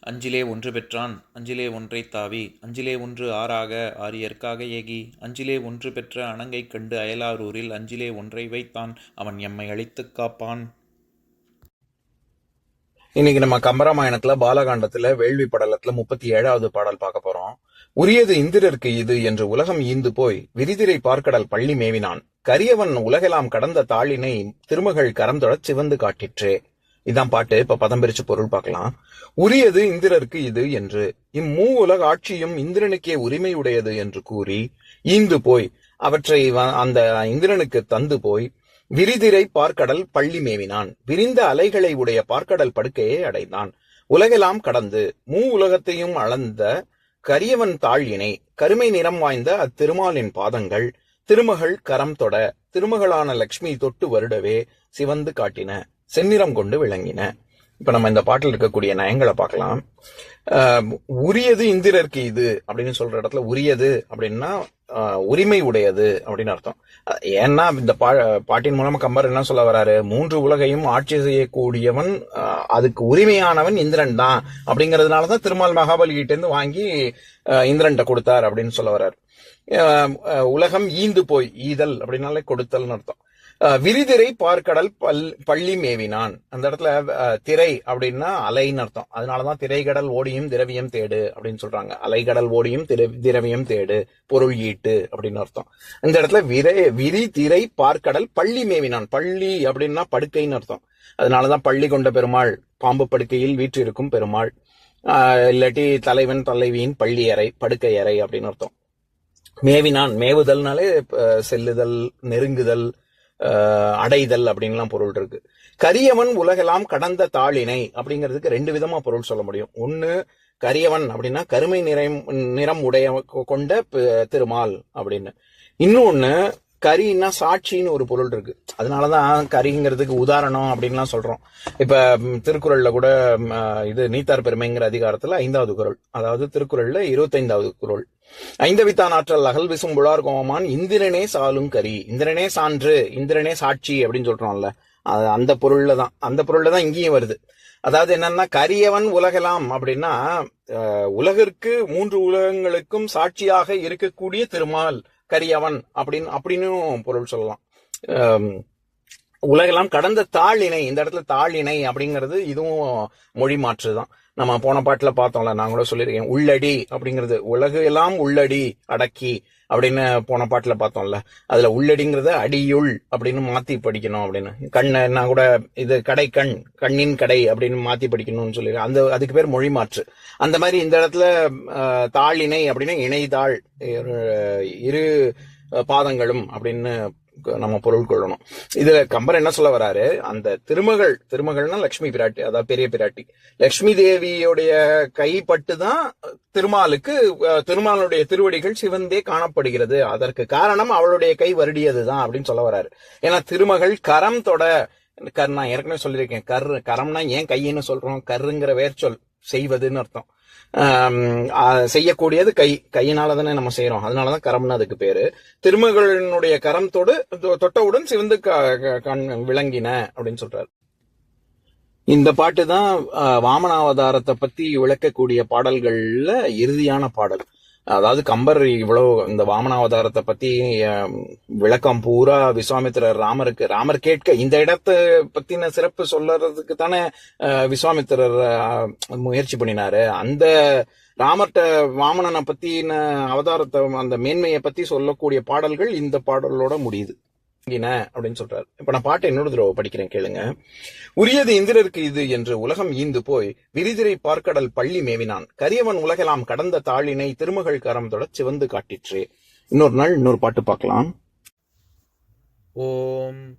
அஞ்சிலே ஒன்று பெற்றான் அஞ்சிலே ஒன்றை தாவி அஞ்சிலே ஒன்று ஆறாக ஆரியற்காக ஏகி அஞ்சிலே ஒன்று பெற்ற அணங்கை கண்டு அயலாரூரில் அஞ்சிலே ஒன்றை வைத்தான் அவன் எம்மை அழித்துக் காப்பான். இன்னைக்கு நம்ம கம்பராமாயணத்துல பாலகாண்டத்துல வேள்வி படலத்துல முப்பத்தி ஏழாவது பாடல் பார்க்க போறோம். உரியது இந்திரருக்கு இது என்று உலகம் ஈந்து போய் விரிதிரை பார்க்கடல் பள்ளி மேவினான். கரியவன் உலகெல்லாம் கடந்த தாளினை திருமகள் கரந்தொட சிவந்து காட்டிற்றே. இதான் பாட்டு. இப்ப பதம் பிரிச்சு பொருள் பார்க்கலாம். உரியது இந்திரருக்கு இது என்று. இம்மூ உலக ஆட்சியும் இந்திரனுக்கே உரிமை உடையது என்று கூறி ஈந்து போய் அவற்றை அந்த இந்திரனுக்கு தந்து போய் விரிதிரை பார்க்கடல் பள்ளி மேவினான். விரிந்த அலைகளை உடைய பார்க்கடல் படுக்கையை அடைந்தான். உலகெல்லாம் கடந்து மூ உலகத்தையும் அளந்த கரியவன் தாழினை கருமை நிறம் வாய்ந்த அத்திருமாலின் பாதங்கள் திருமகள் கரம் தொட திருமகளான லக்ஷ்மி தொட்டு வருடவே சிவந்து காட்டின. செந்நிறம் கொண்டு விளங்கின. இப்ப நம்ம இந்த பாட்டில் இருக்கக்கூடிய நயங்களை பார்க்கலாம். உரியது இந்திரருக்கு இது அப்படின்னு சொல்ற இடத்துல உரியது அப்படின்னா உரிமை உடையது அப்படின்னு அர்த்தம். ஏன்னா இந்த பா பாட்டின் மூலமா கம்பர் என்ன சொல்ல வராரு? மூன்று உலகையும் ஆட்சி செய்யக்கூடியவன் அதுக்கு உரிமையானவன் இந்திரன் தான் அப்படிங்கிறதுனாலதான் திருமால் மகாபலிகிட்டேருந்து இருந்து வாங்கி இந்திரன்ட்ட கொடுத்தார் அப்படின்னு சொல்ல வர்றாரு உலகம் ஈந்து போய் ஈதல் அப்படின்னாலே கொடுத்தல்னு அர்த்தம். விரிதிரை பார்க்கடல் பல் பள்ளி மேவினான். அந்த இடத்துல திரை அப்படின்னா அலைன்னு அர்த்தம். அதனாலதான் திரைகடல் ஓடியும் திரவியம் தேடு அப்படின்னு சொல்றாங்க. அலைகடல் ஓடியும் திரவியம் தேடு பொருள் ஈட்டு அப்படின்னு அர்த்தம். இந்த இடத்துல விரை விரி திரை பார்க்கடல் பள்ளி மேவினான். பள்ளி அப்படின்னா படுக்கைன்னு அர்த்தம். அதனாலதான் பள்ளி கொண்ட பெருமாள் பாம்பு படுக்கையில் வீற்றிருக்கும் பெருமாள். ஆஹ் இல்லாட்டி தலைவன் தலைவியின் பள்ளி அறை படுக்கை அறை அப்படின்னு அர்த்தம். மேவினான் மேவுதல்னாலே செல்லுதல் நெருங்குதல் அடைதல் அப்படின்லாம் பொருள் இருக்கு. கரியவன் உலகெல்லாம் கடந்த தாளினை அப்படிங்கிறதுக்கு ரெண்டு விதமா பொருள் சொல்ல முடியும். ஒன்னு கரியவன் அப்படின்னா கருமை நிறம் நிறம் உடைய கொண்ட திருமால் அப்படின்னு. இன்னொன்னு கரின்னா சாட்சின்னு ஒரு பொருள் இருக்கு. அதனாலதான் கரிங்கிறதுக்கு உதாரணம் அப்படின்லாம் சொல்றோம். இப்ப திருக்குறள்ல கூட இது நீத்தார் பெருமைங்கிற அதிகாரத்துல ஐந்தாவது குரல் அதாவது திருக்குறள்ல இருபத்தைந்தாவது குரல் ஐந்தவித்தான் ஆற்றல் அகல் விசும் புலார் கோமான் இந்திரனே சாலும் கரி. இந்திரனே சான்று இந்திரனே சாட்சி அப்படின்னு சொல்றோம்ல. அது அந்த பொருள்ல தான் அந்த பொருள்ல தான் இங்கேயும் வருது. அதாவது என்னன்னா கரியவன் உலகலாம் அப்படின்னா உலகிற்கு மூன்று உலகங்களுக்கும் சாட்சியாக இருக்கக்கூடிய திருமால். கரியவன் அப்படின்னு அப்படின்னும் பொருள் சொல்லலாம். உலகெல்லாம் கடந்த தாழிணை இந்த இடத்துல தாழிணை அப்படிங்கிறது இதுவும் மொழி மாற்று தான் நம்ம போன பாட்டுல பார்த்தோம்ல நான் கூட சொல்லியிருக்கேன் உள்ளடி அப்படிங்கிறது. உலகு எல்லாம் உள்ளடி அடக்கி அப்படின்னு போன பாட்டுல பார்த்தோம்ல. அதுல உள்ளடிங்கிறத அடியுள் அப்படின்னு மாத்தி படிக்கணும் அப்படின்னு. கண்ணை நான் கூட இது கடை கண் கண்ணின் கடை அப்படின்னு மாத்தி படிக்கணும்னு சொல்லி அந்த அதுக்கு பேர் மொழி மாற்று. அந்த மாதிரி இந்த இடத்துல அஹ், இணை அப்படின்னா இணைதாள் இரு பாதங்களும் அப்படின்னு நம்ம பொருள் கொள்ளணும். இதுல கம்பர் என்ன சொல்ல வராரு? அந்த திருமகள் திருமகள்னா லக்ஷ்மி பிராட்டி அதாவது பெரிய பிராட்டி. லக்ஷ்மி தேவியுடைய கைப்பட்டு தான் திருமாலுக்கு திருமாலுடைய திருவடிகள் சிவந்தே காணப்படுகிறது. அதற்கு காரணம் அவளுடைய கை வருடியதுதான் அப்படின்னு சொல்ல வராரு. ஏன்னா திருமகள் கரம் தொட கர் நான் ஏற்கனவே சொல்லியிருக்கேன் கர் கரம்னா ஏன் கையின்னு சொல்றோம் கருங்கிற வேர்ச்சொல் செய்வதுன்னு அர்த்தம். செய்யக்கூடியது கை கையினால தானே நம்ம செய்யறோம் அதனாலதான் கரம்னு அதுக்கு பேரு. திருமகளினுடைய கரம் தொடு தொ- தொட்டவுடன் சிவந்து க- க- கண் விளங்கின அப்படின்னு சொல்றாரு. இந்த பாட்டு தான் வாமனாவதாரத்தை பத்தி விளக்கக்கூடிய பாடல்கள்ல இறுதியான பாடல். அதாவது கம்பர் இவ்வளவு இந்த வாமனாவதாரத்தை பத்தி விளக்கம் பூரா விஸ்வாமித்திரர் ராமருக்கு ராமர் கேட்க இந்த இடத்தை பத்தின சிறப்பு சொல்லறதுக்கு தானே விஸ்வாமித்திரர் முயற்சி பண்ணினாரு. அந்த ராமர்கிட்ட வாமனனை பத்தின அவதாரத்தை அந்த மேன்மையை பத்தி சொல்லக்கூடிய பாடல்கள் இந்த பாடலோட முடியுது. அப்படின்னு சொல்றாரு. இப்ப நான் பாட்டு இன்னொரு தடவை படிக்கிறேன் கேளுங்க. உரியது இந்திரருக்கு இது என்று உலகம் ஈந்து போய் விரிதிரை பார்க்கடல் பள்ளி மேவினான். கரியவன் உலகெல்லாம் கடந்த தாளினை திருமகள் கரம் தொட சிவந்து காட்டிற்று. இன்னொரு நாள் இன்னொரு பாட்டு பார்க்கலாம். ஓம்